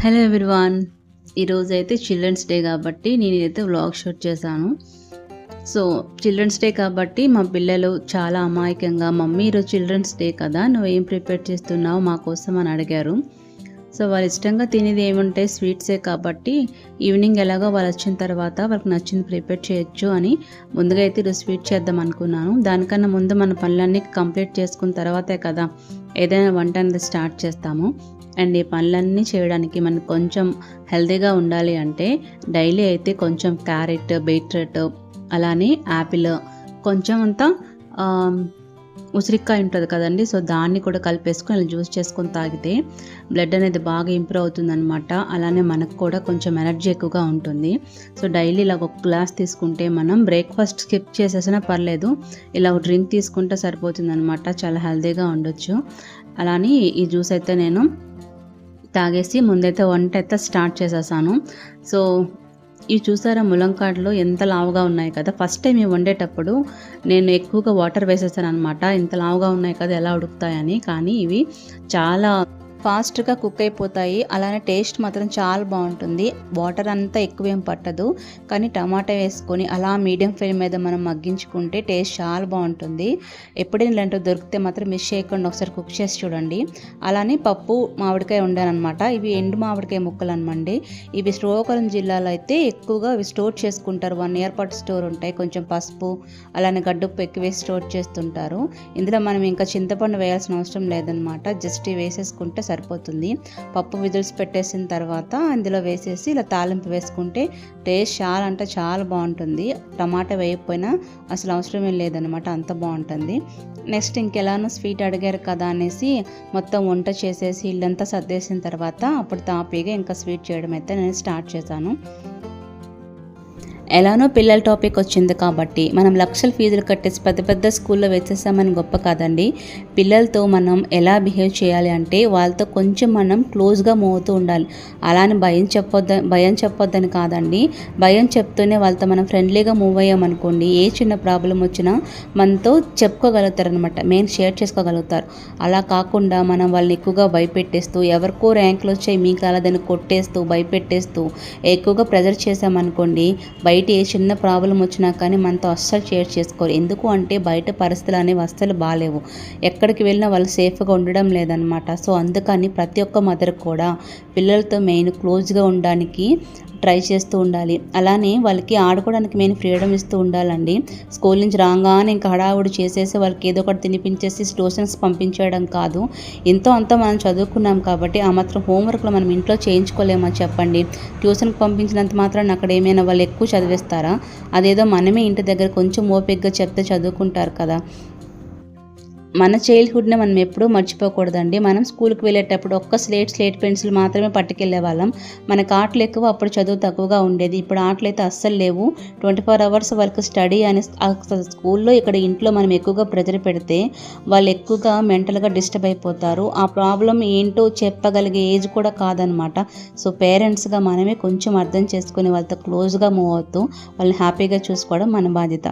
Hello everyone. ఈరోజు అయితే children's day కాబట్టి నేను అయితే వ్లాగ్ షూట్ చేశాను. సో చిల్డ్రన్స్ డే కాబట్టి మా పిల్లలు చాలా అమాయకంగా మమ్మీ ఈరోజు చిల్డ్రన్స్ డే కదా నువ్వు ఏం ప్రిపేర్ చేస్తున్నావు? మా కోసం అని అడిగారు. సో వాళ్ళు ఇష్టంగా తినేది ఏముంటే స్వీట్సే కాబట్టి ఈవినింగ్ ఎలాగో వాళ్ళు వచ్చిన తర్వాత వాళ్ళకి నచ్చింది ప్రిపేర్ చేయొచ్చు అని ముందుగా అయితే ఈరోజు స్వీట్ చేద్దాం అనుకున్నాను. దానికన్నా ముందు మన పనులన్నీ కంప్లీట్ చేసుకున్న తర్వాతే కదా ఏదైనా వంట అనేది స్టార్ట్ చేస్తాము. అండ్ ఈ పనులన్నీ చేయడానికి మనకు కొంచెం హెల్తీగా ఉండాలి అంటే డైలీ అయితే కొంచెం క్యారెట్ బీట్రూట్ అలానే యాపిల్ కొంచెం అంతా ఉసిరికాయ ఉంటుంది కదండి సో దాన్ని కూడా కలిపేసుకొని జ్యూస్ చేసుకొని తాగితే బ్లడ్ అనేది బాగా ఇంప్రూవ్ అవుతుందన్నమాట. అలానే మనకు కూడా కొంచెం ఎనర్జీ ఎక్కువగా ఉంటుంది. సో డైలీ ఇలా ఒక గ్లాస్ తీసుకుంటే మనం బ్రేక్ఫాస్ట్ స్కిప్ చేసేసినా పర్లేదు ఇలా ఒక డ్రింక్ తీసుకుంటే సరిపోతుంది అనమాట చాలా హెల్తీగా ఉండొచ్చు. అలానే ఈ జ్యూస్ అయితే నేను తాగేసి ముందైతే వంట అయితే స్టార్ట్ చేసేసాను. సో ఇవి చూసారా ములంకాడలు ఎంత లావుగా ఉన్నాయి కదా? ఫస్ట్ టైం ఇవి వండేటప్పుడు నేను ఎక్కువగా వాటర్ వేసేసాను అనమాట ఇంత లావుగా ఉన్నాయి కదా ఎలా ఉడుకుతాయని. కానీ ఇవి చాలా ఫాస్ట్గా కుక్ అయిపోతాయి. అలానే టేస్ట్ మాత్రం చాలా బాగుంటుంది. వాటర్ అంతా ఎక్కువేం పట్టదు. కానీ టమాటా వేసుకొని అలా మీడియం ఫ్లేమ్ మీద మనం మగ్గించుకుంటే టేస్ట్ చాలా బాగుంటుంది. ఎప్పుడైనా ఇలాంటివి దొరికితే మాత్రం మిస్ చేయకుండా ఒకసారి కుక్ చేసి చూడండి. అలానే పప్పు మామిడికాయ వండానమాట ఇవి ఎండు మామిడికాయ ముక్కలు అనమండి ఇవి శ్రీకాకుళం జిల్లాలో అయితే ఎక్కువగా ఇవి స్టోర్ చేసుకుంటారు. వన్ ఇయర్ పాటు స్టోర్ ఉంటాయి. కొంచెం పసుపు అలానే గడ్డుప్పు ఎక్కువ వేసి స్టోర్ చేస్తుంటారు. ఇందులో మనం ఇంకా చింతపండు వేయాల్సిన అవసరం లేదనమాట జస్ట్ వేసేసుకుంటే సరిపోతుంది. పప్పు విజిల్స్ పెట్టేసిన తర్వాత అందులో వేసేసి ఇలా తాలింపు వేసుకుంటే టేస్ట్ చాలా అంటే చాలా బాగుంటుంది. టమాటా వేయకపోయినా అసలు అవసరమే లేదనమాట అంత బాగుంటుంది. నెక్స్ట్ ఇంకెలానో స్వీట్ అడిగారు కదా అనేసి మొత్తం వంట చేసేసి ఇల్లంతా సర్దేసిన తర్వాత అప్పుడు తాపీగా ఇంకా స్వీట్ చేయడం అయితే నేను స్టార్ట్ చేశాను. ఎలానో పిల్లల టాపిక్ వచ్చింది కాబట్టి మనం లక్షల ఫీజులు కట్టేసి పెద్ద పెద్ద స్కూల్లో వేసేసామని గొప్ప కాదండి. పిల్లలతో మనం ఎలా బిహేవ్ చేయాలి అంటే వాళ్ళతో కొంచెం మనం క్లోజ్గా మూవ్ అవుతూ ఉండాలి. అలానే భయం చెప్పొద్ద భయం చెప్పొద్దని కాదండి. భయం చెప్తూనే వాళ్ళతో మనం ఫ్రెండ్లీగా మూవ్ అయ్యామనుకోండి ఏ చిన్న ప్రాబ్లం వచ్చినా మనతో చెప్పుకోగలుగుతారు అనమాట మెయిన్ షేర్ చేసుకోగలుగుతారు. అలా కాకుండా మనం వాళ్ళని ఎక్కువగా భయపెట్టేస్తూ ఎవరికో ర్యాంకులు వచ్చాయి మీకు అలా దాన్ని కొట్టేస్తూ భయపెట్టేస్తూ ఎక్కువగా ప్రెజర్ చేసామనుకోండి బయట ఏ చిన్న ప్రాబ్లం వచ్చినా కానీ మనతో అస్సలు షేర్ చేసుకోరు. ఎందుకు అంటే బయట పరిస్థితులు అనేవి అస్సలు బాగాలేవు ఎక్కడికి వెళ్ళినా వాళ్ళు సేఫ్గా ఉండడం లేదనమాట. సో అందుకని ప్రతి ఒక్క మదర్ కూడా పిల్లలతో మెయిన్ క్లోజ్గా ఉండడానికి ట్రై చేస్తూ ఉండాలి. అలానే వాళ్ళకి ఆడుకోవడానికి మెయిన్ ఫ్రీడమ్ ఇస్తూ ఉండాలండి. స్కూల్ నుంచి రాగానే ఇంకా హడావుడి చేసేసి వాళ్ళకి ఏదో ఒకటి తినిపించేసి ట్యూషన్స్ పంపించేయడం కాదు. ఎంతో అంత మనం చదువుకున్నాం కాబట్టి ఆ మాత్రం హోంవర్క్లో మనం ఇంట్లో చేయించుకోలేమో చెప్పండి. ట్యూషన్కి పంపించినంత మాత్రం అక్కడ ఏమైనా వాళ్ళు ఎక్కువ చదివిస్తారా? అదేదో మనమే ఇంటి దగ్గర కొంచెం ఓపిక్గా చెప్తే చదువుకుంటారు కదా. మన చైల్డ్హుడ్ని మనం ఎప్పుడూ మర్చిపోకూడదండి. మనం స్కూల్కి వెళ్ళేటప్పుడు ఒక్క స్లేట్ స్లేట్ పెన్సిల్ మాత్రమే పట్టుకెళ్ళే వాళ్ళం. మనకు ఆటలు ఎక్కువ అప్పుడు చదువు తక్కువగా ఉండేది. ఇప్పుడు ఆటలు అయితే అస్సలు లేవు. ట్వంటీ ఫోర్ అవర్స్ వరకు స్టడీ అని స్కూల్లో ఇక్కడ ఇంట్లో మనం ఎక్కువగా ప్రెజర్ పెడితే వాళ్ళు ఎక్కువగా మెంటల్గా డిస్టర్బ్ అయిపోతారు. ఆ ప్రాబ్లం ఏంటో చెప్పగలిగే ఏజ్ కూడా కాదనమాట. సో పేరెంట్స్గా మనమే కొంచెం అర్థం చేసుకుని వాళ్ళతో క్లోజ్గా మూవ్ అవుతూ వాళ్ళని హ్యాపీగా చూసుకోవడం మన బాధ్యత.